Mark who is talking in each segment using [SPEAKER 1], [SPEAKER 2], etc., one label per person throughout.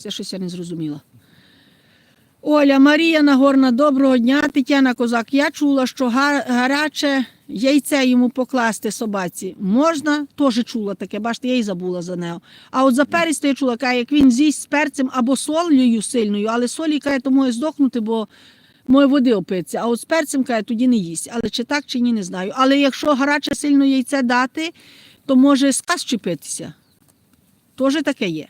[SPEAKER 1] Це щось я не зрозуміла. Оля, Марія Нагорна, доброго дня. Тетяна Козак. Я чула, що гаряче яйце йому покласти собаці. Можна? Теж чула таке, бачите, я й забула за нього. А от за перець то я чула, каже, як він з'їсть з перцем або солью сильною, але солі каже, то може здохнути, бо може води опиться. А от з перцем каже, тоді не їсть. Але чи так, чи ні, не знаю. Але якщо гаряче сильно яйце дати, то може сказ чіпитися. Теж таке є.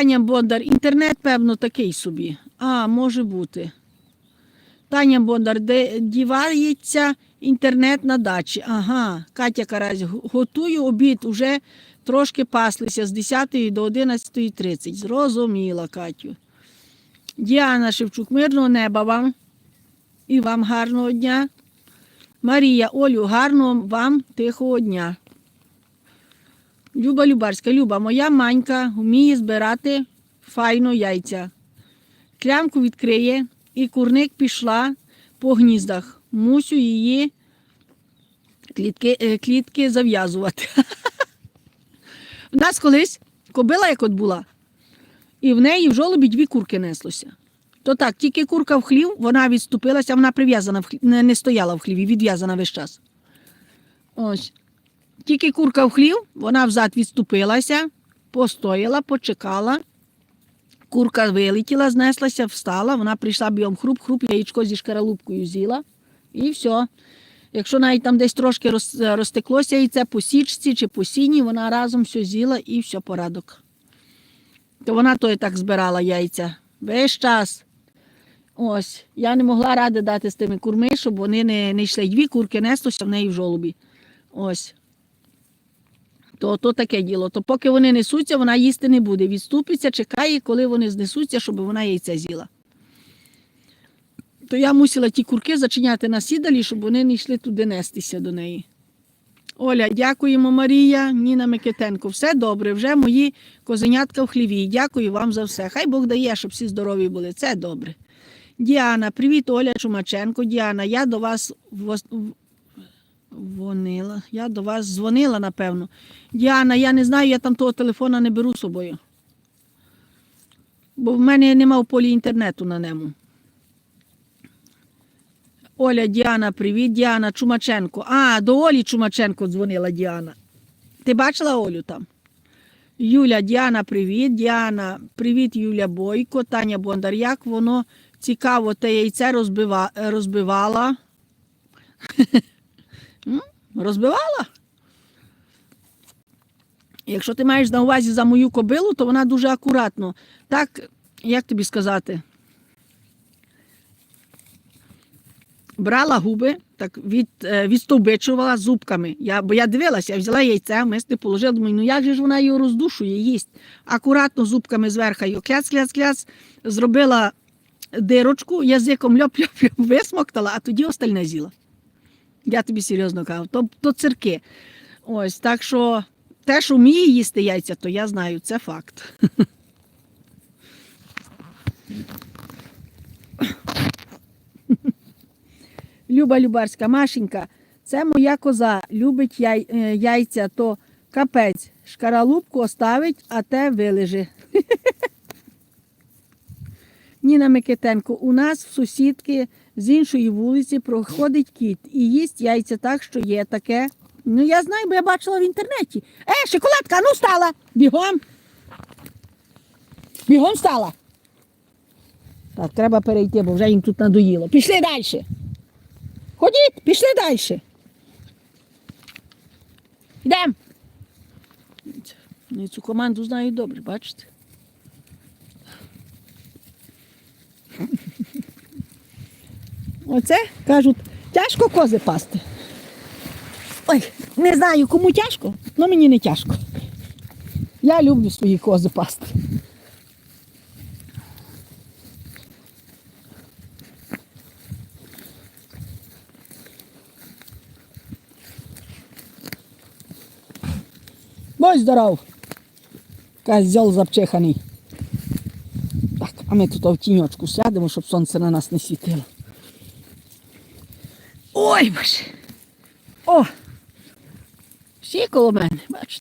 [SPEAKER 1] Таня Бондар, інтернет, певно, такий собі. А, може бути. Таня Бондар, де дівається інтернет на дачі. Ага, Катя Карась, готую обід, уже трошки паслися з 10 до 11.30. Зрозуміла, Катю. Діана Шевчук, мирного неба вам. І вам гарного дня. Марія, Олю, гарного вам тихого дня. Люба Любарська, Люба, моя манька вміє збирати файно яйця. Клямку відкриє і курник пішла по гніздах. Мусю її клітки, е, клітки зав'язувати. У нас колись кобила як от була, і в неї в жолобі дві курки неслося. То так, тільки курка в хлів, вона відступилася, вона прив'язана в хлів, не, стояла в хліві, відв'язана весь час. Ось. Тільки курка в хлів, вона взад відступилася, постояла, почекала. Курка вилетіла, знеслася, встала, вона прийшла бігом хруп-хруп, яєчко зі шкаралупкою з'їла. І все. Якщо навіть там десь трошки розтеклося яйце по січці чи по сіні, вона разом все з'їла і все порадок. То вона то і так збирала яйця. Весь час. Ось. Я не могла ради дати з тими курми, щоб вони не, не йшли. Дві курки неслося в неї в жолобі. Ось. То, то таке діло. То поки вони несуться, вона їсти не буде. Відступиться, чекає, коли вони знесуться, щоб вона яйце з'їла. То я мусила ті курки зачиняти на сідалі, щоб вони не йшли туди нестися до неї. Оля, дякуємо, Марія, Ніна Микитенко. Все добре, вже мої козенятка в хліві. Дякую вам за все. Хай Бог дає, щоб всі здорові були. Це добре. Діана, привіт, Оля Чумаченко. Діана, я до вас вос- Вонила. Я до вас дзвонила, напевно. Діана, я не знаю, я там того телефона не беру з собою. Бо в мене нема в полі інтернету на ньому. Оля, Діана, привіт, Діана Чумаченко. А, до Олі Чумаченко дзвонила Діана. Ти бачила Олю там? Юля, Діана, привіт. Діана, привіт, Юля Бойко, Таня Бондар. Як воно цікаво, те яйце розбива, розбивала. Розбивала. Якщо ти маєш на увазі за мою кобилу, то вона дуже акуратно. Так, як тобі сказати? Брала губи, так від, е, відстовбичувала зубками. Я, бо я дивилася, я взяла яйце, мисти положила, думаю, ну як же ж вона його роздушує, їсть. Акуратно зубками зверху його кляц, кляц, кляц, зробила дирочку, язиком ляп-ляп-ляп висмоктала, а тоді остальне з'їла. Я тобі серйозно кажу, то, то цирки. Ось, так що те, що вміє їсти яйця, то я знаю, це факт. Люба Любарська, Машенька, це моя коза, любить яй, е, яйця, то капець. Шкаралупку оставить, а те вилежи. Ніна Микитенко, у нас в сусідки з іншої вулиці проходить кіт і їсть яйця так, що є таке. Ну, я знаю, бо я бачила в інтернеті. Е, шоколадка, ну стала! Бігом. Бігом стала. Так, треба перейти, бо вже їм тут надоїло. Пішли далі. Ходіть, пішли далі. Йдемо. Цю команду знаю добре, бачите? Оце, кажуть, тяжко кози пасти. Ой, не знаю, кому тяжко, але мені не тяжко. Я люблю свої кози пасти. Будь здоров. Козьол запчиханий. Так, а ми тут в тіньочку сядемо, щоб сонце на нас не світило. Ой, боже. О! Всі коло мене, бачите.